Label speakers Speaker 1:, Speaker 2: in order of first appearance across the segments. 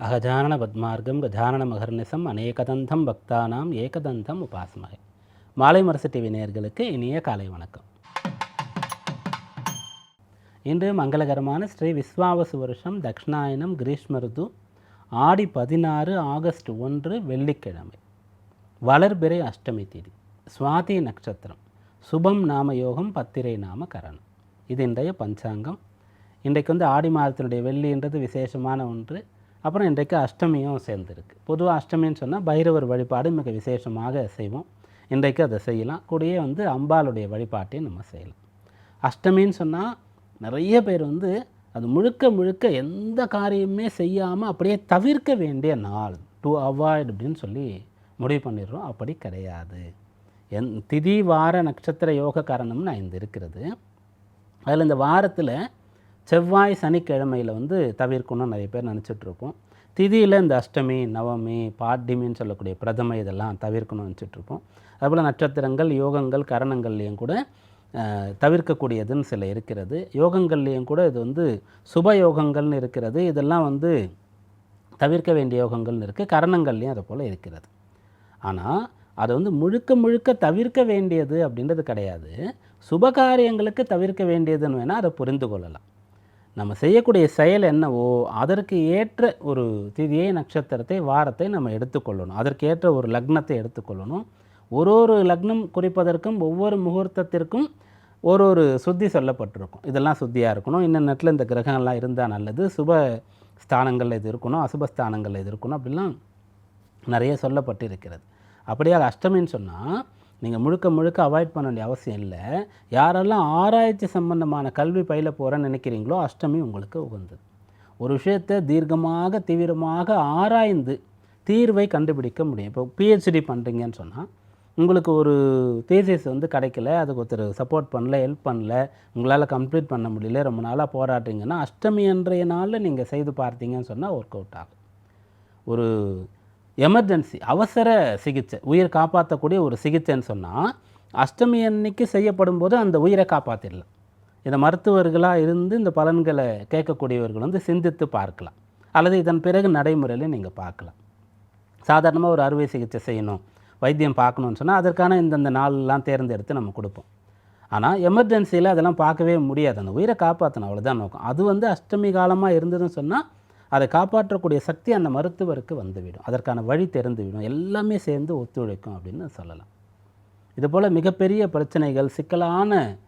Speaker 1: அகஜானன பத்மார்க்கம் கஜானன மகர்நிசம் அநேகதந்தம் பக்தானாம் ஏகதந்தம் உபாசமகை. மாலை மரசு டிவி நேயர்களுக்கு இனிய காலை வணக்கம். இன்று மங்களகரமான ஸ்ரீ விஸ்வாவசு வருஷம் தக்ஷணாயனம் கிரீஷ்ம ருது ஆடி பதினாறு ஆகஸ்ட் ஒன்று வெள்ளிக்கிழமை. வளர்பிறை அஷ்டமி தேதி சுவாதி நட்சத்திரம் சுபம் நாம யோகம் பத்திரை நாம கரணம். இது இன்றைய பஞ்சாங்கம். இன்றைக்கு வந்து ஆடி மாதத்தினுடைய வெள்ளின்றது விசேஷமான ஒன்று. அப்புறம் இன்றைக்கு அஷ்டமியும் சேர்ந்துருக்கு. பொதுவாக அஷ்டமின்னு சொன்னால் பைரவர் வழிபாடு மிக விசேஷமாக செய்வோம். இன்றைக்கு அதை செய்யலாம். கூடயே வந்து அம்பாளுடைய வழிபாட்டையும் நம்ம செய்யலாம். அஷ்டமின்னு சொன்னால் நிறைய பேர் வந்து அது முழுக்க முழுக்க எந்த காரியமுமே செய்யாமல் அப்படியே தவிர்க்க வேண்டிய நாள். டு அவாய்ட் அப்படின்னு சொல்லி முடிவு பண்ணிடுறோம். அப்படி கிடையாது. என் திதி வார நட்சத்திர யோக காரணம்னு ஐந்து இருக்கிறது. அதில் இந்த வாரத்தில் செவ்வாய் சனிக்கிழமையில் வந்து தவிர்க்கணும்னு நிறைய பேர் நினச்சிட்ருப்போம். திதியில் இந்த அஷ்டமி நவமி பாட்டிமின்னு சொல்லக்கூடிய பிரதமை இதெல்லாம் தவிர்க்கணும்னு நினச்சிட்ருப்போம். அதுபோல் நட்சத்திரங்கள் யோகங்கள் கரணங்கள்லேயும் கூட தவிர்க்கக்கூடியதுன்னு சில இருக்கிறது. யோகங்கள்லேயும் கூட இது வந்து சுப யோகங்கள்னு இருக்கிறது. இதெல்லாம் வந்து தவிர்க்க வேண்டிய யோகங்கள்னு இருக்குது கரணங்கள்லேயும் அதை போல் இருக்கிறது. ஆனால் அதை வந்து முழுக்க முழுக்க தவிர்க்க வேண்டியது அப்படின்றது கிடையாது. சுபகாரியங்களுக்கு தவிர்க்க வேண்டியதுன்னு வேணால் அதை புரிந்து கொள்ளலாம். நம்ம செய்யக்கூடிய செயல் என்னவோ அதற்கு ஏற்ற ஒரு திதியை நட்சத்திரத்தை வாரத்தை நம்ம எடுத்துக்கொள்ளணும். அதற்கு ஏற்ற ஒரு லக்னத்தை எடுத்துக்கொள்ளணும். ஒரு ஒரு லக்னம் குறிப்பதற்கும் ஒவ்வொரு முகூர்த்தத்திற்கும் ஒரு ஒரு சுத்தி சொல்லப்பட்டிருக்கும். இதெல்லாம் சுத்தியாக இருக்கணும். இன்னும் நேரத்தில் இந்த கிரகங்கள்லாம் இருந்தால் நல்லது. சுப ஸ்தானங்களில் இது இருக்கணும். அசுப ஸ்தானங்களில் இது இருக்கணும். அப்படிலாம் நிறைய சொல்லப்பட்டு இருக்கிறது அப்படியே அது அஷ்டமின்னு சொன்னால் நீங்கள் முழுக்க முழுக்க அவாய்ட் பண்ண வேண்டிய அவசியம் இல்லை. யாரெல்லாம் ஆராய்ச்சி சம்பந்தமான கல்வி பயில போகிறேன்னு நினைக்கிறீங்களோ அஷ்டமி உங்களுக்கு உகந்தது. ஒரு விஷயத்தை தீர்க்கமாக தீவிரமாக ஆராய்ந்து தீர்வை கண்டுபிடிக்க முடியும். இப்போ பிஹெச்டி பண்ணுறீங்கன்னு சொன்னால் உங்களுக்கு ஒரு தேசிஸ் வந்து கிடைக்கல அதுக்கு ஒருத்தர் சப்போர்ட் பண்ணல ஹெல்ப் பண்ணல உங்களால் கம்ப்ளீட் பண்ண முடியல ரொம்ப நாளாக போராடுறீங்கன்னா அஷ்டமி அன்றைய நாளில் நீங்கள் செய்து பார்த்தீங்கன்னு சொன்னால் ஒர்க் அவுட் ஆகும். ஒரு எமர்ஜென்சி அவசர சிகிச்சை உயிர் காப்பாற்றக்கூடிய ஒரு சிகிச்சைன்னு சொன்னால் அஷ்டமி அன்னைக்கு செய்யப்படும் போது அந்த உயிரை காப்பாற்றிடலாம் இதை மருத்துவர்களாக இருந்து இந்த பலன்களை கேட்கக்கூடியவர்கள் வந்து சிந்தித்து பார்க்கலாம். அல்லது இதன் பிறகு நடைமுறையில் நீங்கள் பார்க்கலாம். சாதாரணமாக ஒரு அறுவை சிகிச்சை செய்யணும் வைத்தியம் பார்க்கணுன்னு சொன்னால் அதற்கான இந்தந்த நாள்லாம் தேர்ந்தெடுத்து நம்ம கொடுப்போம். ஆனால் எமர்ஜென்சியில் அதெல்லாம் பார்க்கவே முடியாது. அந்த உயிரை காப்பாற்றணும் அவ்வளோதான் நோக்கம். அது வந்து அஷ்டமி காலமாக இருந்ததுன்னு சொன்னால் அதை காப்பாற்றக்கூடிய சக்தி அந்த மருத்துவருக்கு வந்துவிடும். அதற்கான வழி தெரிந்துவிடும். எல்லாமே சேர்ந்து ஒத்துழைக்கும் அப்படின்னு சொல்லலாம். இதுபோல் மிகப்பெரிய பிரச்சனைகள் சிக்கலான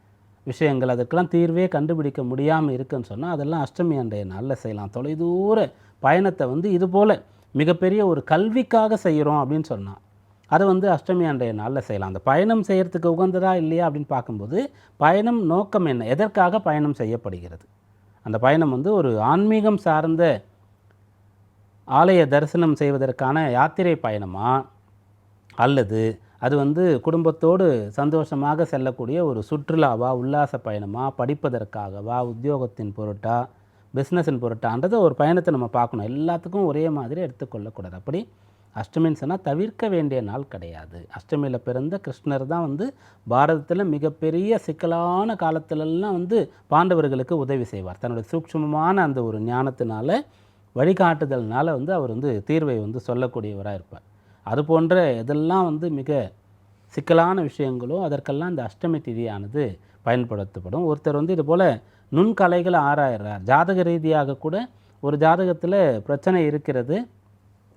Speaker 1: விஷயங்கள் அதற்கெல்லாம் தீர்வே கண்டுபிடிக்க முடியாமல் இருக்குன்னு சொன்னால் அதெல்லாம் அஷ்டமி அன்றைய நாளில் செய்யலாம். தொலைதூர பயணத்தை வந்து இதுபோல் மிகப்பெரிய ஒரு கல்விக்காக செய்கிறோம் அப்படின்னு சொன்னால் அதை வந்து அஷ்டமி அன்றைய நாளில் செய்யலாம். அந்த பயணம் செய்கிறதுக்கு உகந்ததா இல்லையா அப்படின்னு பார்க்கும்போது பயணம் நோக்கம் என்ன? எதற்காக பயணம் செய்யப்படுகிறது? அந்த பயணம் வந்து ஒரு ஆன்மீகம் சார்ந்த ஆலய தரிசனம் செய்வதற்கான யாத்திரை பயணமா? அல்லது அது வந்து குடும்பத்தோடு சந்தோஷமாக செல்லக்கூடிய ஒரு சுற்றுலாவா உல்லாச பயணமா? படிப்பதற்காகவா? உத்தியோகத்தின் பொருட்டா? பிஸ்னஸின் பொருட்டான்றதை ஒரு பயணத்தை நம்ம பார்க்கணும். எல்லாத்துக்கும் ஒரே மாதிரி எடுத்துக்கொள்ளக்கூடாது. அப்படி அஷ்டமின்னு சொன்னால் தவிர்க்க வேண்டிய நாள் கிடையாது. அஷ்டமியில் பிறந்த கிருஷ்ணர் தான் வந்து பாரதத்தில் மிகப்பெரிய சிக்கலான காலத்திலெல்லாம் வந்து பாண்டவர்களுக்கு உதவி செய்வார். தன்னுடைய சூக்ஷ்மமான அந்த ஒரு ஞானத்தினால வழிகாட்டுதல்னால் வந்து அவர் வந்து தீர்வை வந்து சொல்லக்கூடியவராக இருப்பார். அது போன்ற இதெல்லாம் வந்து மிக சிக்கலான விஷயங்களோ அதற்கெல்லாம் இந்த அஷ்டமி திதியானது பயன்படுத்தப்படும். ஒருத்தர் வந்து இது போல் நுண்கலைகளை ஆராயிறார். ஜாதக ரீதியாக கூட ஒரு ஜாதகத்தில் பிரச்சனை இருக்கிறது.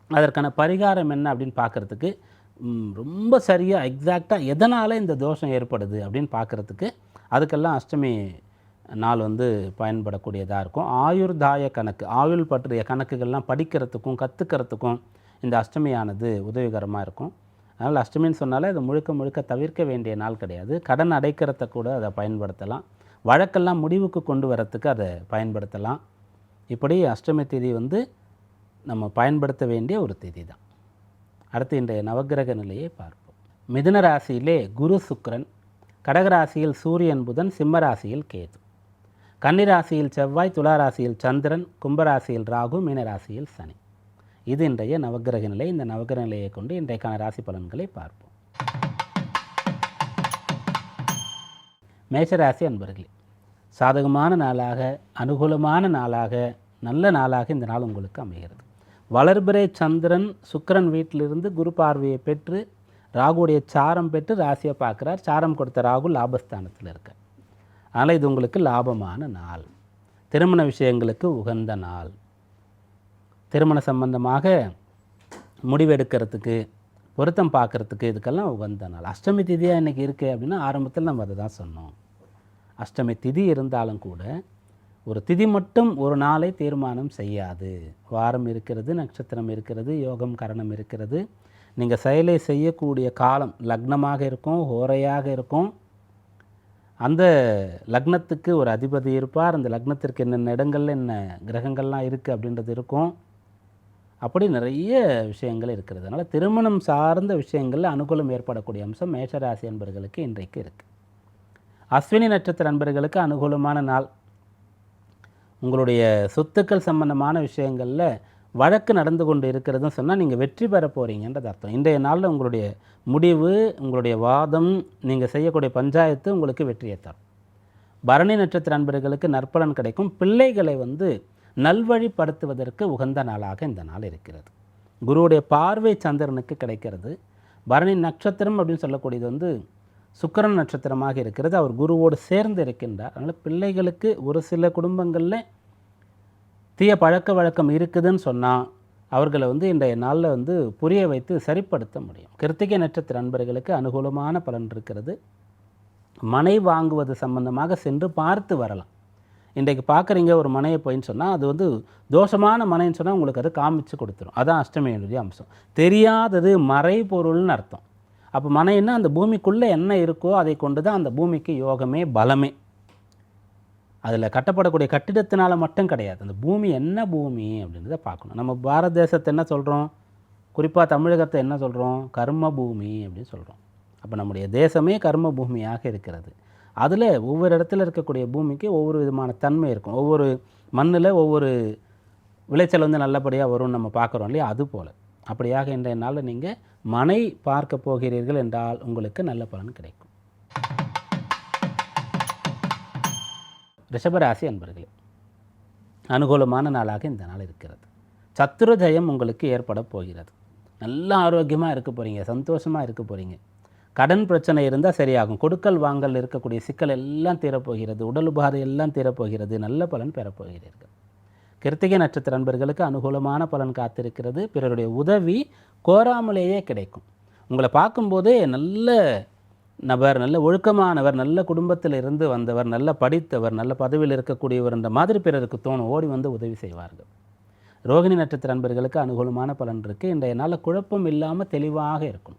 Speaker 1: அதற்கான பரிகாரம் என்ன அப்படின்னு பார்க்குறதுக்கு ரொம்ப சரியாக எக்ஸாக்டாக எதனால் இந்த தோஷம் ஏற்படுது அப்படின்னு பார்க்குறதுக்கு அதுக்கெல்லாம் அஷ்டமி நாள் வந்து பயன்படக்கூடியதாக இருக்கும். ஆயுர்தாய கணக்கு ஆயுள் பற்றிய கணக்குகள்லாம் படிக்கிறதுக்கும் கற்றுக்கிறதுக்கும் இந்த அஷ்டமியானது உதவிகரமாக இருக்கும். அதனால் அஷ்டமின்னு சொன்னாலே அது முழுக்க முழுக்க தவிர்க்க வேண்டிய நாள் கிடையாது. கடன் அடைக்கிறத கூட அதை பயன்படுத்தலாம். வழக்கெல்லாம் முடிவுக்கு கொண்டு வரத்துக்கு அதை பயன்படுத்தலாம். இப்படி அஷ்டமி தேதி வந்து நம்ம பயன்படுத்த வேண்டிய ஒரு தேதி தான். அடுத்து இன்றைய நவக்கிரக நிலையை பார்ப்போம். மிதுன ராசியிலே குரு சுக்கரன் கடகராசியில் சூரியன் புதன் சிம்ம ராசியில் கேது. கன்னிராசியில் செவ்வாய் துளாராசியில் சந்திரன் கும்பராசியில் ராகு மீனராசியில் சனி. இது இன்றைய நவக்கிரக நிலை. இந்த நவக்கிரக நிலையை கொண்டு இன்றைக்கான ராசி பலன்களை பார்ப்போம். மேஷராசி அன்பர்களே சாதகமான நாளாக அனுகூலமான நாளாக நல்ல நாளாக இந்த நாள் உங்களுக்கு அமைகிறது. வளர்பிறை சந்திரன் சுக்கரன் வீட்டிலிருந்து குரு பார்வையை பெற்று ராகுடைய சாரம் பெற்று ராசியை பார்க்குறார். சாரம் கொடுத்த ராகு லாபஸ்தானத்தில் இருக்கார். அதனால் இது உங்களுக்கு லாபமான நாள். திருமண விஷயங்களுக்கு உகந்த நாள். திருமண சம்பந்தமாக முடிவெடுக்கிறதுக்கு பொருத்தம் பார்க்குறதுக்கு இதுக்கெல்லாம் உகந்த நாள். அஷ்டமி திதியாக இன்றைக்கி இருக்குது அப்படின்னா ஆரம்பத்தில் நம்ம அதை தான் சொன்னோம். அஷ்டமி திதி இருந்தாலும் கூட ஒரு திதி மட்டும் ஒரு நாளை தீர்மானம் செய்யாது. வாரம் இருக்கிறது நட்சத்திரம் இருக்கிறது யோகம் கரணம் இருக்கிறது. நீங்கள் செயலை செய்யக்கூடிய காலம் லக்னமாக இருக்கும் ஹோரையாக இருக்கும். அந்த லக்னத்துக்கு ஒரு அதிபதி இருப்பார். அந்த லக்னத்திற்கு என்னென்ன இடங்கள்ல என்ன கிரகங்கள்லாம் இருக்குது அப்படின்றது இருக்கும். அப்படி நிறைய விஷயங்கள் இருக்கிறது அதனால் திருமணம் சார்ந்த விஷயங்களில் அனுகூலம் ஏற்படக்கூடிய அம்சம் மேஷராசி அன்பர்களுக்கு இன்றைக்கு இருக்குது அஸ்வினி நட்சத்திர அன்பர்களுக்கு அனுகூலமான நாள். உங்களுடைய சொத்துக்கள் சம்பந்தமான விஷயங்களில் வழக்கு நடந்து கொண்டு இருக்கிறதுன்னு சொன்னால் நீங்கள் வெற்றி பெற போகிறீங்கன்றது அர்த்தம். இன்றைய நாளில் உங்களுடைய முடிவு உங்களுடைய வாதம் நீங்கள் செய்யக்கூடிய பஞ்சாயத்து உங்களுக்கு வெற்றியை தரும். பரணி நட்சத்திர அன்பர்களுக்கு நற்பலன் கிடைக்கும். பிள்ளைகளை வந்து நல்வழிப்படுத்துவதற்கு உகந்த நாளாக இந்த நாள் இருக்கிறது. குருவுடைய பார்வை சந்திரனுக்கு கிடைக்கிறது. பரணி நட்சத்திரம் அப்படின்னு சொல்லக்கூடியது வந்து சுக்கிரன் நட்சத்திரமாக இருக்கிறது. அவர் குருவோடு சேர்ந்து இருக்கின்றார். அதனால் பிள்ளைகளுக்கு ஒரு சில குடும்பங்களில் தீய பழக்க வழக்கம் இருக்குதுன்னு சொன்னால் அவர்களை வந்து இன்றைய நாளில் வந்து புரிய வைத்து சரிப்படுத்த முடியும். கிருத்திகை நட்சத்திர நண்பர்களுக்கு அனுகூலமான பலன் இருக்கிறது. மனை வாங்குவது சம்பந்தமாக சென்று பார்த்து வரலாம். இன்றைக்கு பார்க்குறீங்க ஒரு மனையை போயின்னு சொன்னால் அது வந்து தோஷமான மனைன்னு சொன்னால் உங்களுக்கு அது காமிச்சு கொடுத்துரும். அதான் அஷ்டமியினுடைய அம்சம். தெரியாதது மறைபொருள்னு அர்த்தம். அப்போ மனைன்னா அந்த பூமிக்குள்ளே என்ன இருக்கோ அதை கொண்டு தான் அந்த பூமிக்கு யோகமே பலமே. அதில் கட்டப்படக்கூடிய கட்டிடத்தினால மட்டும் கிடையாது. அந்த பூமி என்ன பூமி அப்படின்றத பார்க்கணும். நம்ம பாரத தேசத்தை என்ன சொல்கிறோம் குறிப்பாக தமிழகத்தை என்ன சொல்கிறோம் கர்ம பூமி அப்படின்னு சொல்கிறோம் அப்போ நம்முடைய தேசமே கர்ம பூமியாக இருக்கிறது. அதில் ஒவ்வொரு இடத்துல இருக்கக்கூடிய பூமிக்கு ஒவ்வொரு விதமான தன்மை இருக்கும். ஒவ்வொரு மண்ணில் ஒவ்வொரு விளைச்சல் வந்து நல்லபடியாக வரும்னு நம்ம பார்க்குறோம் இல்லையா? அது போல். அப்படியாக இன்றைய நாளில் நீங்கள் மனை பார்க்க போகிறீர்கள் என்றால் உங்களுக்கு நல்ல பலன் கிடைக்கும். ரிஷபராசி அன்பர்களே அனுகூலமான நாளாக இந்த நாள் இருக்கிறது. சத்துரு ஜெயம் உங்களுக்கு ஏற்பட போகிறது. நல்ல ஆரோக்கியமாக இருக்க போகிறீங்க சந்தோஷமாக இருக்க போகிறீங்க கடன் பிரச்சனை இருந்தால் சரியாகும். கொடுக்கல் வாங்கல் இருக்கக்கூடிய சிக்கல் எல்லாம் தீரப்போகிறது உடல் உபாதை எல்லாம் தீரப்போகிறது நல்ல பலன் பெறப்போகிறீர்கள் கிருத்திகை நட்சத்திர நண்பர்களுக்கு அனுகூலமான பலன் காத்திருக்கிறது. பிறருடைய உதவி கோராமலேயே கிடைக்கும். உங்களை பார்க்கும்போதே நல்ல நபர் நல்ல ஒழுக்கமானவர் நல்ல குடும்பத்தில் இருந்து வந்தவர் நல்ல படித்தவர் நல்ல பதவியில் இருக்கக்கூடியவர் என்ற மாதிரி பிறருக்கு தோணும். ஓடி வந்து உதவி செய்வார்கள். ரோகிணி நட்சத்திர அன்பர்களுக்கு அனுகூலமான பலன் இருக்குது இன்றைய நாளில் குழப்பம் இல்லாமல் தெளிவாக இருக்கும்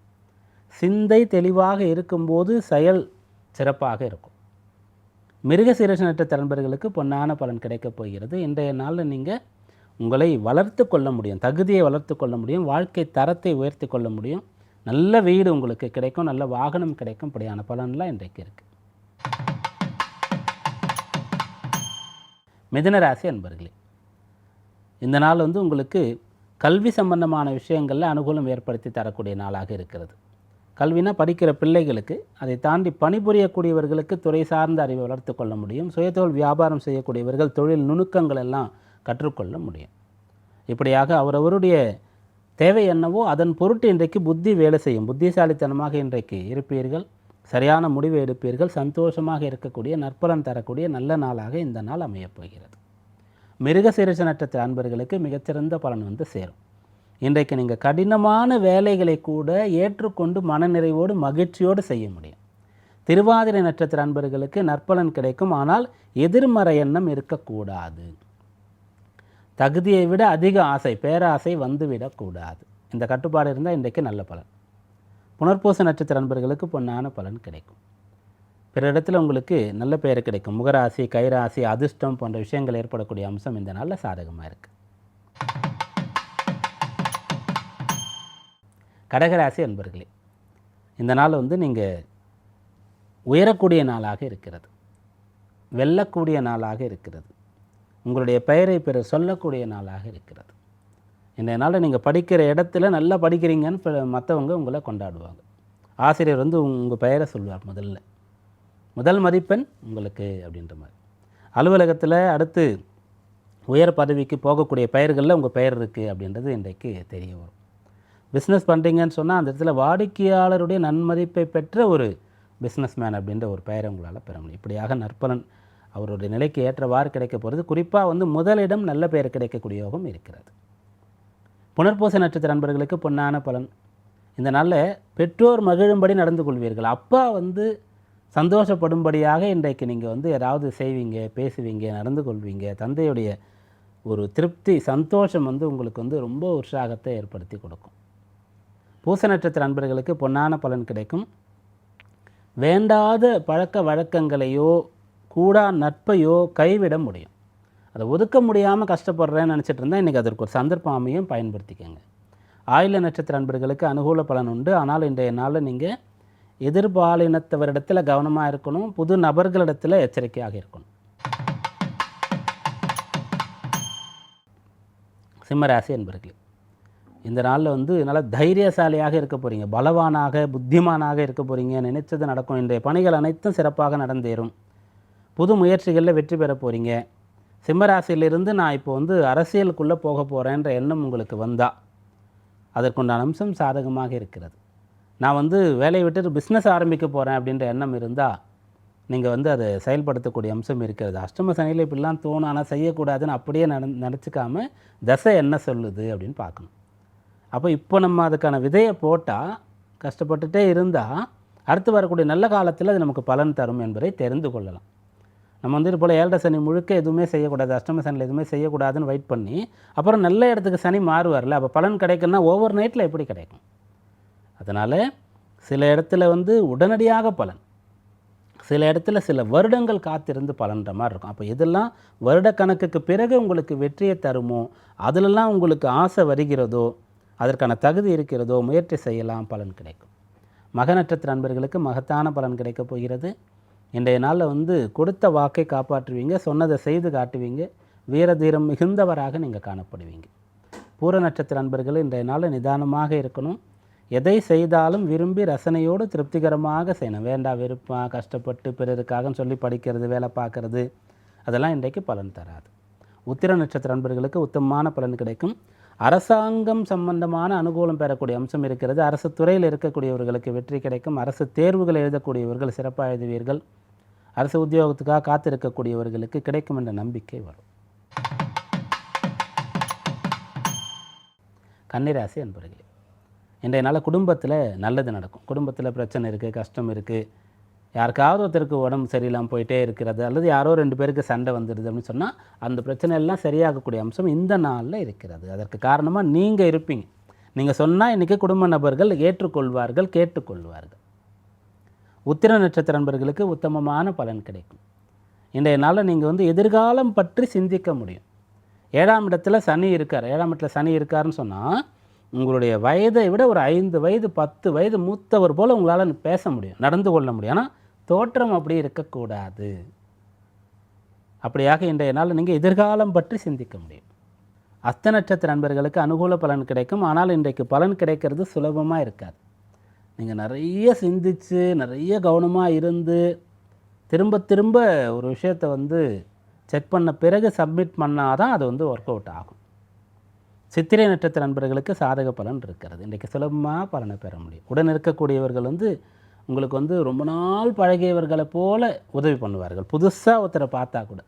Speaker 1: சிந்தை தெளிவாக இருக்கும்போது செயல் சிறப்பாக இருக்கும். மிருகசீரஷ நட்சத்திர அன்பர்களுக்கு பொன்னான பலன் கிடைக்கப் போகிறது. இன்றைய நாளில் நீங்கள் உங்களை வளர்த்து கொள்ள முடியும். தகுதியை வளர்த்து கொள்ள முடியும். வாழ்க்கை தரத்தை உயர்த்தி கொள்ள முடியும். நல்ல வீடு உங்களுக்கு கிடைக்கும் நல்ல வாகனம் கிடைக்கும் இப்படியான பலன்லாம் இன்றைக்கு இருக்குது மிதனராசி அன்பர்களே இந்த நாள் வந்து உங்களுக்கு கல்வி சம்பந்தமான விஷயங்களில் அனுகூலம் ஏற்படுத்தி தரக்கூடிய நாளாக இருக்கிறது. கல்வினா படிக்கிற பிள்ளைகளுக்கு அதை தாண்டி பணிபுரியக்கூடியவர்களுக்கு துறை சார்ந்த அறிவை வளர்த்து கொள்ள முடியும். சுயதொழில் வியாபாரம் செய்யக்கூடியவர்கள் தொழில் நுணுக்கங்கள் எல்லாம் கற்றுக்கொள்ள முடியும். இப்படியாக அவரவருடைய தேவை என்னவோ அதன் பொருட்டு இன்றைக்கு புத்தி வேலை செய்யும். புத்திசாலித்தனமாக இன்றைக்கு இருப்பீர்கள். சரியான முடிவு எடுப்பீர்கள். சந்தோஷமாக இருக்கக்கூடிய நற்பலன் தரக்கூடிய நல்ல நாளாக இந்த நாள் அமையப்போகிறது மிருக மிருகசீரிஷ நட்சத்திர அன்பர்களுக்கு மிகச்சிறந்த பலன் வந்து சேரும். இன்றைக்கு நீங்கள் கடினமான வேலைகளை கூட ஏற்றுக்கொண்டு மனநிறைவோடு மகிழ்ச்சியோடு செய்ய முடியும். திருவாதிரை நட்சத்திர அன்பர்களுக்கு நற்பலன் கிடைக்கும். ஆனால் எதிர்மறை எண்ணம் இருக்கக்கூடாது. தகுதியை விட அதிக ஆசை பேராசை வந்துவிடக்கூடாது. இந்த கட்டுப்பாடு இருந்தால் இன்றைக்கு நல்ல பலன். புனர்பூச நட்சத்திர நண்பர்களுக்கு பொன்னான பலன் கிடைக்கும். பிற இடத்துல உங்களுக்கு நல்ல பெயர் கிடைக்கும். முகராசி கைராசி அதிர்ஷ்டம் போன்ற விஷயங்கள் ஏற்படக்கூடிய அம்சம் இந்த நாளில் சாதகமாக இருக்குது கடகராசி அன்பர்களே இந்த நாள் வந்து நீங்கள் உயரக்கூடிய நாளாக இருக்கிறது. வெல்லக்கூடிய நாளாக இருக்கிறது. உங்களுடைய பெயரை பிறர் சொல்லக்கூடிய நாளாக இருக்கிறது. இந்த நாளில் நீங்கள் படிக்கிற இடத்துல நல்லா படிக்கிறீங்கன்னு மற்றவங்க உங்களை கொண்டாடுவாங்க. ஆசிரியர் வந்து உங்கள் பெயரை சொல்வார் முதல்ல. முதல் மதிப்பெண் உங்களுக்கு அப்படின்ற மாதிரி. அலுவலகத்தில் அடுத்து உயர் பதவிக்கு போகக்கூடிய பெயர்களில் உங்கள் பெயர் இருக்குது அப்படின்றது இன்றைக்கு தெரிய வரும். பிஸ்னஸ் பண்ணுறீங்கன்னு சொன்னால் அந்த இடத்துல வாடிக்கையாளருடைய நன்மதிப்பை பெற்ற ஒரு பிஸ்னஸ்மேன் அப்படின்ற ஒரு பெயரை உங்களால் பெற முடியும். இப்படியாக நற்பலன் அவருடைய நிலைக்கு ஏற்றவாறு கிடைக்க போகிறது. குறிப்பாக வந்து முதலிடம் நல்ல பெயர் கிடைக்கக்கூடிய யோகம் இருக்கிறது. புனர்பூச நட்சத்திர நண்பர்களுக்கு பொன்னான பலன். இந்த நாளில் பெற்றோர் மகிழும்படி நடந்து கொள்வீர்கள். அப்பா வந்து சந்தோஷப்படும்படியாக இன்றைக்கு நீங்கள் வந்து ஏதாவது செய்வீங்க பேசுவீங்க நடந்து கொள்வீங்க. தந்தையுடைய ஒரு திருப்தி சந்தோஷம் வந்து உங்களுக்கு வந்து ரொம்ப உற்சாகத்தை ஏற்படுத்தி கொடுக்கும். பூச நட்சத்திர நண்பர்களுக்கு பொன்னான பலன் கிடைக்கும். வேண்டாத பழக்க வழக்கங்களையோ கூடா நட்பையோ கைவிட முடியும். அதை ஒதுக்க முடியாமல் கஷ்டப்படுறேன்னு நினச்சிட்டு இருந்தால் இன்றைக்கி அதற்கு ஒரு சந்தர்ப்பம் அமையும் பயன்படுத்திக்கோங்க. ஆயுள நட்சத்திர அன்பர்களுக்கு அனுகூல பலன் உண்டு. ஆனால் இன்றைய நாளில் நீங்கள் எதிர்பாலினத்தவரிடத்தில் கவனமாக இருக்கணும். புது நபர்களிடத்தில் எச்சரிக்கையாக இருக்கணும். சிம்மராசி என்பர்களே இந்த நாளில் வந்து நல்லா தைரியசாலியாக இருக்க போகிறீங்க பலவானாக புத்திமானாக இருக்க போகிறீங்க நினைச்சது நடக்கும். இன்றைய பணிகள் அனைத்தும் சிறப்பாக நடந்தேறும். புது முயற்சிகளில் வெற்றி பெற போகிறீங்க சிம்மராசியிலிருந்து நான் இப்போ வந்து அரசியலுக்குள்ளே போக போகிறேன்ற எண்ணம் உங்களுக்கு வந்தால் அதற்குண்டான அம்சம் சாதகமாக இருக்கிறது. நான் வந்து வேலையை விட்டுட்டு பிஸ்னஸ் ஆரம்பிக்க போகிறேன் அப்படின்ற எண்ணம் இருந்தால் நீங்கள் வந்து அதை செயல்படுத்தக்கூடிய அம்சம் இருக்கிறது. அஷ்டம சனியில் இப்படிலாம் தோணும் ஆனால் செய்யக்கூடாதுன்னு அப்படியே நட நினச்சிக்காம தசை என்ன சொல்லுது அப்படின்னு பார்க்கணும். அப்போ இப்போ நம்ம அதுக்கான விதையை போட்டால் கஷ்டப்பட்டுட்டே இருந்தால் அடுத்து வரக்கூடிய நல்ல காலத்தில் அது நமக்கு பலன் தரும் என்பதை தெரிந்து கொள்ளலாம். நம்ம வந்து இது போல் ஏழரை சனி முழுக்க எதுவுமே செய்யக்கூடாது அஷ்டம சனியில் எதுவுமே செய்யக்கூடாதுன்னு வெயிட் பண்ணி அப்புறம் நல்ல இடத்துக்கு சனி மாறுவார்ல அப்போ பலன் கிடைக்குன்னா ஓவர் நைட்டில் எப்படி கிடைக்கும்? அதனால் சில இடத்துல வந்து உடனடியாக பலன். சில இடத்துல சில வருடங்கள் காத்திருந்து பலன்ற மாதிரி இருக்கும். அப்போ இதெல்லாம் வருட கணக்குக்கு பிறகு உங்களுக்கு வெற்றியை தருமோ அதிலெல்லாம் உங்களுக்கு ஆசை வருகிறதோ அதற்கான தகுதி இருக்கிறதோ முயற்சி செய்யலாம் பலன் கிடைக்கும். மக நட்சத்திர நண்பர்களுக்கு மகத்தான பலன் கிடைக்கப் போகிறது. இன்றைய நாளில் வந்து கொடுத்த வாக்கை காப்பாற்றுவீங்க சொன்னதை செய்து காட்டுவீங்க வீரதீரம் மிகுந்தவராக நீங்கள் காணப்படுவீங்க. பூர நட்சத்திர நண்பர்கள் இன்றைய நாளில் நிதானமாக இருக்கணும். எதை செய்தாலும் விரும்பி ரசனையோடு திருப்திகரமாக செய்யணும். வேண்டாம் வெறுப்பாக கஷ்டப்பட்டு பிறருக்காகன்னு சொல்லி படிக்கிறது வேலை பார்க்குறது அதெல்லாம் இன்றைக்கு பலன் தராது. உத்திர நட்சத்திர நண்பர்களுக்கு உத்தமமான பலன் கிடைக்கும். அரசாங்கம் சம்பந்தமான அனுகூலம் பெறக்கூடிய அம்சம் இருக்கிறது. அரசு துறையில் இருக்கக்கூடியவர்களுக்கு வெற்றி கிடைக்கும். அரசு தேர்வுகள் எழுதக்கூடியவர்கள் சிறப்பாக எழுதுவீர்கள் அரசு உத்தியோகத்துக்காக காத்திருக்கக்கூடியவர்களுக்கு கிடைக்கும் என்ற நம்பிக்கை வரும். கன்னிராசி அன்பர்களே இன்றைய நாள் குடும்பத்தில் நல்லது நடக்கும். குடும்பத்தில் பிரச்சனை இருக்குது கஷ்டம் இருக்குது யாருக்காவது ஒருத்தருக்கு உடம்பு சரியில்லாமல் போயிட்டே இருக்கிறது அல்லது யாரோ ரெண்டு பேருக்கு சண்டை வந்துடுது அப்படின்னு சொன்னால் அந்த பிரச்சனை எல்லாம் சரியாகக்கூடிய அம்சம் இந்த நாளில் இருக்கிறது. அதற்கு காரணமாக நீங்கள் இருப்பீங்க. நீங்கள் சொன்னால் இன்றைக்கி குடும்ப நபர்கள் ஏற்றுக்கொள்வார்கள் கேட்டுக்கொள்வார்கள். உத்திர நட்சத்திர நண்பர்களுக்கு உத்தமமான பலன் கிடைக்கும். இன்றைய நாளில் நீங்கள் வந்து எதிர்காலம் பற்றி சிந்திக்க முடியும். ஏழாம் இடத்துல சனி இருக்கார். ஏழாம் இடத்துல சனி இருக்காருன்னு சொன்னால் உங்களுடைய வயதை விட ஒரு ஐந்து வயது பத்து வயது மூத்தவர் போல் உங்களால் பேச முடியும் நடந்து கொள்ள முடியும். ஆனால் தோற்றம் அப்படி இருக்கக்கூடாது. அப்படியாக இன்றைய நாள் நீங்கள் எதிர்காலம் பற்றி சிந்திக்க முடியும். அஸ்த நட்சத்திர நண்பர்களுக்கு அனுகூல பலன் கிடைக்கும். ஆனால் இன்றைக்கு பலன் கிடைக்கிறது சுலபமாக இருக்காது. நீங்கள் நிறைய சிந்தித்து நிறைய கவனமாக இருந்து திரும்ப திரும்ப ஒரு விஷயத்தை வந்து செக் பண்ண பிறகு சப்மிட் பண்ணால் தான் அது வந்து ஒர்க் அவுட் ஆகும். சித்திரை நட்சத்திர நண்பர்களுக்கு சாதக பலன் இருக்கிறது. இன்றைக்கு சுலபமாக பலனை பெற முடியும். உடன் இருக்கக்கூடியவர்கள் வந்து உங்களுக்கு வந்து ரொம்ப நாள் பழகியவர்களை போல உதவி பண்ணுவார்கள். புதுசாக ஒருத்தரை பார்த்தா கூட.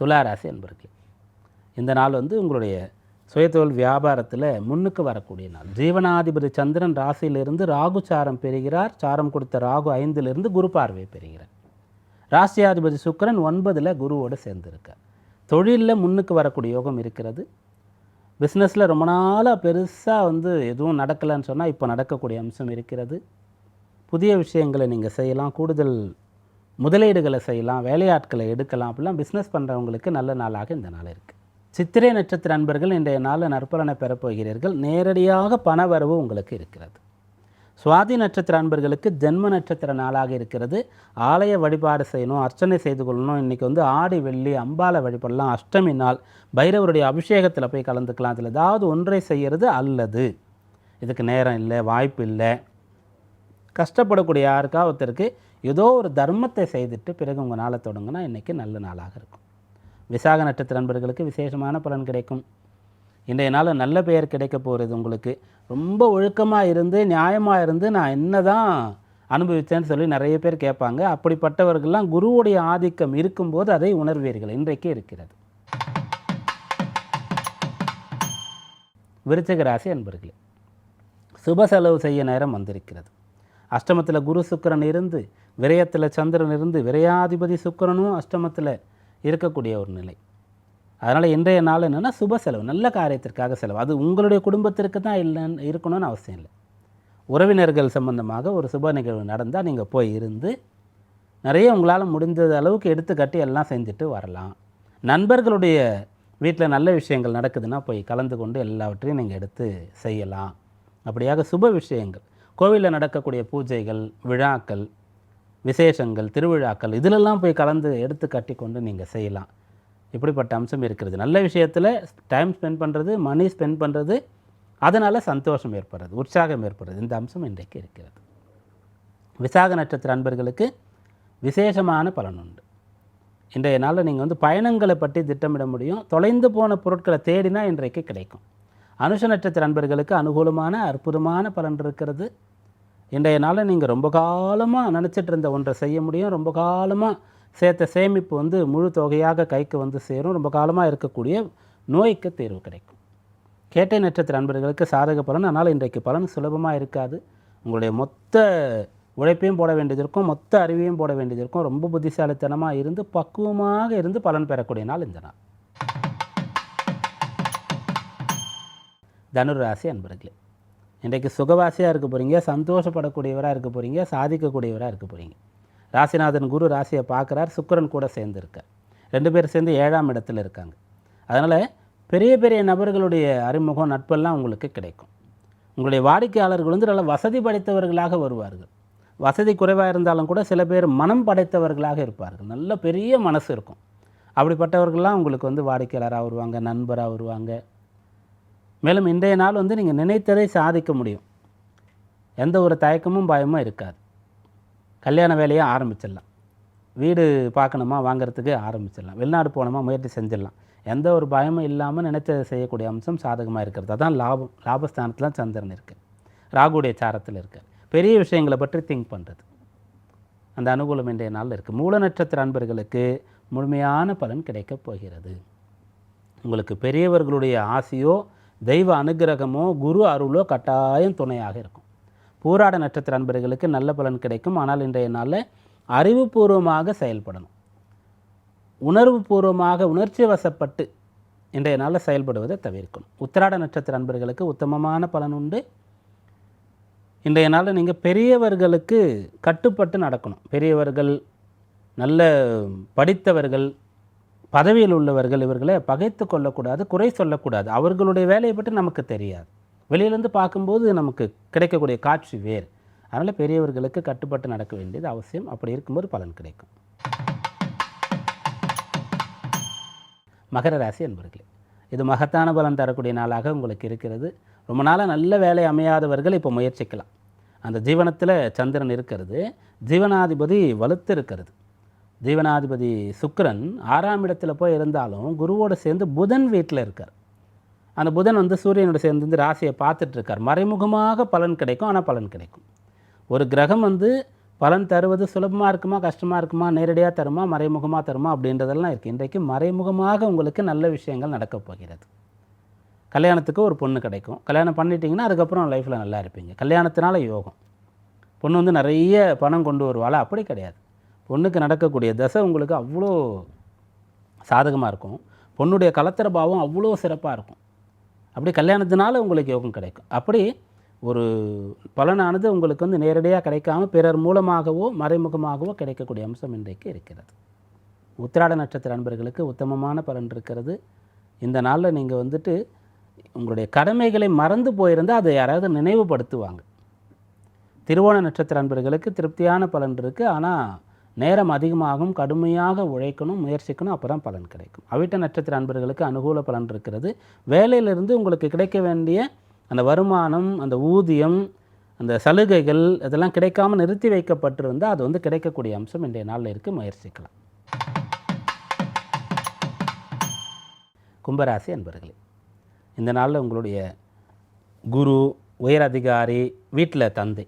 Speaker 1: துளாராசி என்பருக்கு இந்த நாள் வந்து உங்களுடைய சுயதொழில் வியாபாரத்தில் முன்னுக்கு வரக்கூடிய நாள். ஜீவனாதிபதி சந்திரன் ராசியிலிருந்து ராகு சாரம் பெறுகிறார். சாரம் கொடுத்த ராகு ஐந்திலிருந்து குரு பார்வை பெறுகிறார். ராசியாதிபதி சுக்கிரன் ஒன்பதில் குருவோடு சேர்ந்திருக்கார். தொழிலில் முன்னுக்கு வரக்கூடிய யோகம் இருக்கிறது. பிஸ்னஸில் ரொம்ப நாளாக பெருசாக வந்து எதுவும் நடக்கலைன்னு சொன்னால் இப்போ நடக்கக்கூடிய அம்சம் இருக்கிறது. புதிய விஷயங்களை நீங்கள் செய்யலாம். கூடுதல் முதலீடுகளை செய்யலாம். வேலையாட்களை எடுக்கலாம். அப்படிலாம் பிஸ்னஸ் பண்ணுறவங்களுக்கு நல்ல நாளாக இந்த நாள் இருக்குது சித்திரை நட்சத்திர நண்பர்கள் இன்றைய நாளில் நற்பலனை பெறப்போகிறீர்கள் நேரடியாக பணவரவு உங்களுக்கு இருக்கிறது. சுவாதி நட்சத்திர அன்பர்களுக்கு ஜென்ம நட்சத்திர நாளாக இருக்கிறது. ஆலய வழிபாடு செய்யணும் அர்ச்சனை செய்து கொள்ளணும். இன்றைக்கி வந்து ஆடி வெள்ளி அம்பாலை வழிபடலாம். அஷ்டமி நாள் பைரவருடைய அபிஷேகத்தில் போய் கலந்துக்கலாம். அதில் ஏதாவது ஒன்றை செய்கிறது அல்லது இதுக்கு நேரம் இல்லை வாய்ப்பு இல்லை. கஷ்டப்படக்கூடிய யாருக்கா ஒருத்தருக்கு ஏதோ ஒரு தர்மத்தை செய்துட்டு பிறகு உங்கள் நாளை தொடங்கினா இன்றைக்கி நல்ல நாளாக இருக்கும். விசாக நட்சத்திர நண்பர்களுக்கு விசேஷமான பலன் கிடைக்கும். இன்றைய நாள் நல்ல பெயர் கிடைக்க போகிறது உங்களுக்கு. ரொம்ப ஒழுக்கமாக இருந்து நியாயமாக இருந்து நான் என்ன தான் அனுபவித்தேன்னு சொல்லி நிறைய பேர் கேட்பாங்க. அப்படிப்பட்டவர்கள்லாம் குருவுடைய ஆதிக்கம் இருக்கும்போது அதை உணர்வீர்கள். இன்றைக்கே இருக்கிறது. விருச்சிக ராசி அன்பர்களே சுப செலவு செய்ய நேரம் வந்திருக்கிறது. அஷ்டமத்தில் குரு சுக்கரன் இருந்து விரயத்தில் சந்திரன் இருந்து விரயாதிபதி சுக்கரனும் அஷ்டமத்தில் இருக்கக்கூடிய ஒரு நிலை. அதனால் இன்றைய நாள் என்னென்னா சுப செலவு நல்ல காரியத்திற்காக செலவு. அது உங்களுடைய குடும்பத்திற்கு தான் இல்லைன்னு இருக்கணும்னு அவசியம் இல்லை. உறவினர்கள் சம்பந்தமாக ஒரு சுப நிகழ்வு நடந்தால் நீங்கள் போய் இருந்து நிறைய உங்களால் முடிந்த அளவுக்கு எடுத்து கட்டி எல்லாம் செஞ்சுட்டு வரலாம். நண்பர்களுடைய வீட்டில் நல்ல விஷயங்கள் நடக்குதுன்னா போய் கலந்து கொண்டு எல்லாவற்றையும் நீங்கள் எடுத்து செய்யலாம். அப்படியாக சுப விஷயங்கள் கோவிலில் நடக்கக்கூடிய பூஜைகள் விழாக்கள் விசேஷங்கள் திருவிழாக்கள் இதிலெல்லாம் போய் கலந்து எடுத்து கட்டி கொண்டு நீங்கள் செய்யலாம். இப்படிப்பட்ட அம்சம் இருக்கிறது. நல்ல விஷயத்தில் டைம் ஸ்பெண்ட் பண்ணுறது மணி ஸ்பெண்ட் பண்ணுறது அதனால் சந்தோஷம் ஏற்படுறது உற்சாகம் ஏற்படுறது. இந்த அம்சம் இன்றைக்கு இருக்கிறது. விசாக நட்சத்திர அன்பர்களுக்கு விசேஷமான பலன் உண்டு. இன்றைய நாளில் நீங்கள் வந்து பயணங்களை பற்றி திட்டமிட முடியும். தொலைந்து போன பொருட்களை தேடினா இன்றைக்கு கிடைக்கும். அனுஷ நட்சத்திர அன்பர்களுக்கு அனுகூலமான அற்புதமான பலன் இருக்கிறது. இன்றைய நாளில் நீங்கள் ரொம்ப காலமாக நினச்சிட்டு இருந்த ஒன்றை செய்ய முடியும். ரொம்ப காலமாக சேர்த்த சேமிப்பு வந்து முழு தொகையாக கைக்கு வந்து சேரும். ரொம்ப காலமாக இருக்கக்கூடிய நோய்க்கு தீர்வு கிடைக்கும். கேட்டை நட்சத்திர அன்பர்களுக்கு சாதக பலன். ஆனால் இன்றைக்கு பலன் சுலபமாக இருக்காது. உங்களுடைய மொத்த உழைப்பையும் போட வேண்டியது இருக்கும். மொத்த அறிவையும் போட வேண்டியது இருக்கும். ரொம்ப புத்திசாலித்தனமாக இருந்து பக்குவமாக இருந்து பலன் பெறக்கூடிய நாள் இந்த நாள். தனுராசி அன்பர்களே இன்றைக்கு சுகவாசியாக இருக்க போகிறீங்க சந்தோஷப்படக்கூடியவராக இருக்க போகிறீங்க சாதிக்கக்கூடியவராக இருக்க போகிறீங்க ராசிநாதன் குரு ராசியை பார்க்குறார் சுக்கரன் கூட சேர்ந்துருக்கார். ரெண்டு பேரும் சேர்ந்து ஏழாம் இடத்துல இருக்காங்க. அதனால் பெரிய பெரிய நபர்களுடைய அறிமுகம் நட்பெல்லாம் உங்களுக்கு கிடைக்கும். உங்களுடைய வாடிக்கையாளர்கள் வந்து நல்ல வசதி படைத்தவர்களாக வருவார்கள். வசதி குறைவாக இருந்தாலும் கூட சில பேர் மனம் படைத்தவர்களாக இருப்பார்கள். நல்ல பெரிய மனசு இருக்கும். அப்படிப்பட்டவர்கள்லாம் உங்களுக்கு வந்து வாடிக்கையாளராக வருவாங்க நண்பராக வருவாங்க. மேலும் இன்றைய நாள் வந்து நீங்கள் நினைத்ததை சாதிக்க முடியும். எந்த ஒரு தயக்கமும் பயமும் இருக்காது. கல்யாண வேலையை ஆரம்பிச்சிடலாம். வீடு பார்க்கணுமா வாங்குறதுக்கு ஆரம்பிச்சிடலாம். வெளிநாடு போனோமா முயற்சி செஞ்சிடலாம். எந்த ஒரு பயமும் இல்லாமல் நினைத்ததை செய்யக்கூடிய அம்சம் சாதகமாக இருக்கிறது. அதான் லாபம். லாபஸ்தானத்தில் சந்திரன் இருக்குது ராகுடைய சாரத்தில் இருக்குது பெரிய விஷயங்களை பற்றி திங்க் பண்ணுறது அந்த அனுகூலம் இன்றைய நாளில் இருக்குது மூல நட்சத்திர அன்பர்களுக்கு முழுமையான பலன் கிடைக்கப் போகிறது. உங்களுக்கு பெரியவர்களுடைய ஆசையோ தெய்வ அனுகிரகமோ குரு அருளோ கட்டாயம் துணையாக இருக்கும். பூராட நட்சத்திர அன்பர்களுக்கு நல்ல பலன் கிடைக்கும். ஆனால் இன்றைய நாளில் அறிவுபூர்வமாக செயல்படணும். உணர்வுபூர்வமாக உணர்ச்சி வசப்பட்டு இன்றைய நாளில் செயல்படுவதை தவிர்க்கணும். உத்திராட நட்சத்திர அன்பர்களுக்கு உத்தமமான பலன் உண்டு. இன்றைய நாளில் நீங்கள் பெரியவர்களுக்கு கட்டுப்பட்டு நடக்கணும். பெரியவர்கள் நல்ல படித்தவர்கள் பதவியில் உள்ளவர்கள் இவர்களை பகைத்து கொள்ளக்கூடாது குறை சொல்லக்கூடாது. அவர்களுடைய வேலையை பற்றி நமக்கு தெரியாது. வெளியிலேருந்து பார்க்கும்போது நமக்கு கிடைக்கக்கூடிய காட்சி வேறு. அதனால் பெரியவர்களுக்கு கட்டுப்பட்டு நடக்க வேண்டியது அவசியம். அப்படி இருக்கும்போது பலன் கிடைக்கும். மகர ராசி என்பர்களே இது மகத்தான பலன் தரக்கூடிய நாளாக உங்களுக்கு இருக்கிறது. ரொம்ப நாளாக நல்ல வேலை அமையாதவர்கள் இப்போ முயற்சிக்கலாம். அந்த ஜீவனத்தில் சந்திரன் இருக்கிறது. ஜீவனாதிபதி வலுத்து இருக்கிறது. ஜீவனாதிபதி சுக்கரன் ஆறாம் இடத்துல போய் இருந்தாலும் குருவோடு சேர்ந்து புதன் வீட்டில் இருக்கார். அந்த புதன் வந்து சூரியனோட சேர்ந்து வந்து ராசியை பார்த்துட்ருக்கார். மறைமுகமாக பலன் கிடைக்கும் ஆனால் பலன் கிடைக்கும். ஒரு கிரகம் வந்து பலன் தருவது சுலபமாக இருக்குமா கஷ்டமாக இருக்குமா நேரடியாக தருமா மறைமுகமாக தருமா அப்படின்றதெல்லாம் இருக்குது இன்றைக்கு மறைமுகமாக உங்களுக்கு நல்ல விஷயங்கள் நடக்கப் போகிறது. கல்யாணத்துக்கு ஒரு பொண்ணு கிடைக்கும். கல்யாணம் பண்ணிட்டீங்கன்னா அதுக்கப்புறம் லைஃப்பில் நல்லா இருப்பீங்க. கல்யாணத்தினால யோகம். பொண்ணு வந்து நிறைய பணம் கொண்டு வருவாள். அப்படி கிடையாது. பொண்ணுக்கு நடக்கக்கூடிய தசை உங்களுக்கு அவ்வளோ சாதகமாக இருக்கும். பொண்ணுடைய கலத்திர பாவம் அவ்வளோ சிறப்பாக இருக்கும். அப்படி கல்யாணத்தினால உங்களுக்கு யோகம் கிடைக்கும். அப்படி ஒரு பலனானது உங்களுக்கு வந்து நேரடியாக கிடைக்காம பிறர் மூலமாகவோ மறைமுகமாகவோ கிடைக்கக்கூடிய அம்சம் இன்றைக்கு இருக்கிறது. உத்திராட நட்சத்திர அன்பர்களுக்கு உத்தமமான பலன் இருக்கிறது. இந்த நாளில் நீங்கள் வந்துட்டு உங்களுடைய கடமைகளை மறந்து போயிருந்தால் அதை யாராவது நினைவுபடுத்துவாங்க. திருவோண நட்சத்திர அன்பர்களுக்கு திருப்தியான பலன் இருக்குது ஆனால் நேரம் அதிகமாகும் கடுமையாக உழைக்கணும் முயற்சிக்கணும் அப்போ தான் பலன் கிடைக்கும். அவிட்ட நட்சத்திர அன்பர்களுக்கு அனுகூல பலன் இருக்கிறது. வேலையிலிருந்து உங்களுக்கு கிடைக்க வேண்டிய அந்த வருமானம் அந்த ஊதியம் அந்த சலுகைகள் இதெல்லாம் கிடைக்காம நிறுத்தி வைக்கப்பட்டிருந்தால் அது வந்து கிடைக்கக்கூடிய அம்சம் இன்றைய நாளில் இருக்குது முயற்சிக்கலாம். கும்பராசி அன்பர்களே இந்த நாளில் உங்களுடைய குரு உயர் அதிகாரி வீட்டில் தந்தை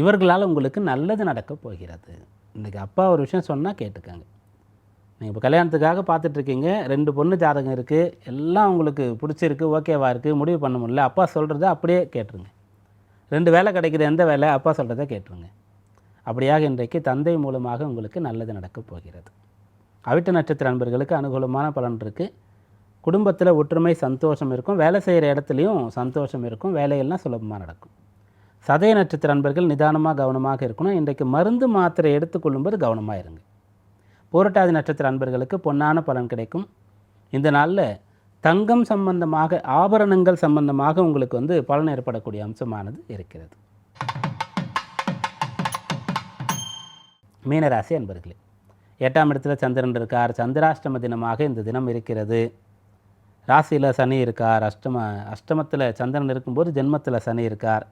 Speaker 1: இவர்களால் உங்களுக்கு நல்லது நடக்கப் போகிறது. இன்றைக்கி அப்பா ஒரு விஷயம் சொன்னால் கேட்டுக்காங்க. நீங்கள் இப்போ கல்யாணத்துக்காக பார்த்துட்ருக்கீங்க ரெண்டு பொண்ணு ஜாதகம் இருக்குது எல்லாம் உங்களுக்கு பிடிச்சிருக்கு ஓகேவா இருக்குது முடிவு பண்ண முடியல அப்பா சொல்கிறத அப்படியே கேட்டுருங்க. ரெண்டு வேலை கிடைக்கிது எந்த வேலை? அப்பா சொல்கிறத கேட்டுருங்க. அப்படியாக இன்றைக்கு தந்தை மூலமாக உங்களுக்கு நல்லது நடக்கப் போகிறது. அவிட்ட நட்சத்திர நண்பர்களுக்கு அனுகூலமான பலன் இருக்குது குடும்பத்தில் ஒற்றுமை சந்தோஷம் இருக்கும். வேலை செய்கிற இடத்துலையும் சந்தோஷம் இருக்கும். வேலையெல்லாம் சுலபமாக நடக்கும். சதய நட்சத்திர நண்பர்கள் நிதானமாக கவனமாக இருக்கணும். இன்றைக்கு மருந்து மாத்திரை எடுத்துக்கொள்ளும்போது கவனமாக இருங்க. பூரட்டாதி நட்சத்திர அன்பர்களுக்கு பொன்னான பலன் கிடைக்கும். இந்த நாளில் தங்கம் சம்பந்தமாக ஆபரணங்கள் சம்பந்தமாக உங்களுக்கு வந்து பலன் ஏற்படக்கூடிய அம்சமானது இருக்கிறது. மீனராசி அன்பர்களே எட்டாம் இடத்துல சந்திரன் இருக்கார். சந்திராஷ்டம தினமாக இந்த தினம் இருக்கிறது. ராசியில் சனி இருக்கார். அஷ்டம அஷ்டமத்தில் சந்திரன் இருக்கும்போது ஜென்மத்தில் சனி இருக்கார்.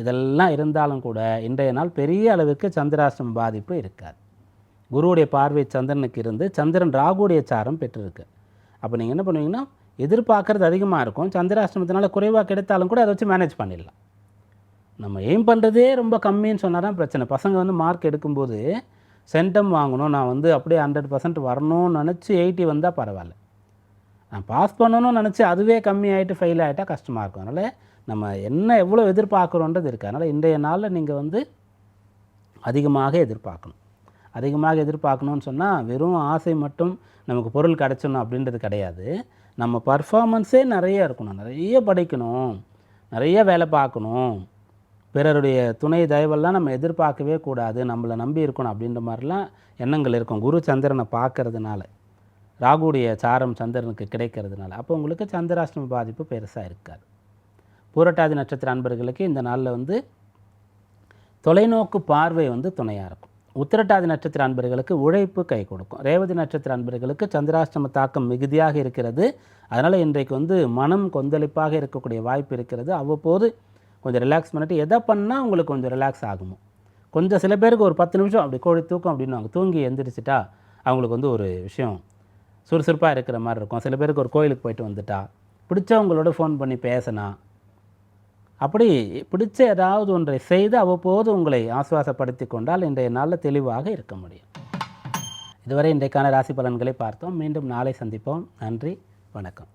Speaker 1: இதெல்லாம் இருந்தாலும் கூட இன்றைய நாள் பெரிய அளவுக்கு சந்திராசிரம பாதிப்பு இருக்காது. குருவுடைய பார்வை சந்திரனுக்கு இருந்து சந்திரன் ராகுடைய சாரம் பெற்றிருக்கு. அப்போ நீங்கள் என்ன பண்ணுவீங்கன்னா எதிர்பார்க்குறது அதிகமாக இருக்கும். சந்திராஷ்டமத்தினால குறைவாக கிடைத்தாலும் கூட அதை வச்சு மேனேஜ் பண்ணிடலாம். நம்ம எய்ம் பண்ணுறதே ரொம்ப கம்மின்னு சொன்னால் தான் பிரச்சனை. பசங்க வந்து மார்க் எடுக்கும்போது சென்டம் வாங்கணும். நான் வந்து அப்படியே ஹண்ட்ரட் பர்சன்ட் வரணும்னு நினச்சி எயிட்டி வந்தால் பரவாயில்ல. நான் பாஸ் பண்ணணும்னு நினச்சி அதுவே கம்மி ஆகிட்டு ஃபெயில் ஆகிட்டா கஷ்டமாக இருக்கும். அதனால் நம்ம என்ன எவ்வளோ எதிர்பார்க்குறோன்றது இருக்குது அதனால் இன்றைய நாளில் நீங்கள் வந்து அதிகமாக எதிர்பார்க்கணும். அதிகமாக எதிர்பார்க்கணும்னு சொன்னால் வெறும் ஆசை மட்டும் நமக்கு பொருள் கிடச்சிடணும் அப்படின்றது கிடையாது. நம்ம பர்ஃபார்மன்ஸே நிறைய இருக்கணும். நிறைய படிக்கணும். நிறைய வேலை பார்க்கணும். பிறருடைய துணை தயவெல்லாம் நம்ம எதிர்பார்க்கவே கூடாது. நம்மளை நம்பி இருக்கணும் அப்படின்ற மாதிரிலாம் எண்ணங்கள் இருக்கும். குரு சந்திரனை பார்க்கறதுனால ராகுடைய சாரம் சந்திரனுக்கு கிடைக்கிறதுனால. அப்போ உங்களுக்கு சந்திராஷ்டம பாதிப்பு பெருசாக இருக்காது. பூரட்டாதி நட்சத்திர அன்பர்களுக்கு இந்த நாளில் வந்து தொலைநோக்கு பார்வை வந்து துணையாக இருக்கும். உத்திரட்டாதி நட்சத்திர அன்பர்களுக்கு உழைப்பு கை கொடுக்கும். ரேவதி நட்சத்திர அன்பர்களுக்கு சந்திராஷ்டம தாக்கம் மிகுதியாக இருக்கிறது. அதனால் இன்றைக்கு வந்து மனம் கொந்தளிப்பாக இருக்கக்கூடிய வாய்ப்பு இருக்கிறது. அவ்வப்போது கொஞ்சம் ரிலாக்ஸ் பண்ணிட்டு எதை பண்ணால் உங்களுக்கு கொஞ்சம் ரிலாக்ஸ் ஆகுமோ? கொஞ்சம் சில பேருக்கு ஒரு பத்து நிமிஷம் அப்படி கோழி தூக்கம் அப்படின்னு அவங்க தூங்கி எந்திரிச்சிட்டா அவங்களுக்கு வந்து ஒரு விஷயம் சுறுசுறுப்பாக இருக்கிற மாதிரி இருக்கும். சில பேருக்கு ஒரு கோயிலுக்கு போயிட்டு வந்துட்டா பிடிச்சவங்களோட ஃபோன் பண்ணி பேசினா அப்படி பிடிச்ச ஏதாவது ஒன்றை செய்து அவ்வப்போது உங்களை ஆசுவாசப்படுத்தி கொண்டால் இன்றைய நாளில் தெளிவாக இருக்க முடியும். இதுவரை இன்றைக்கான ராசி பலன்களை பார்த்தோம். மீண்டும் நாளை சந்திப்போம். நன்றி. வணக்கம்.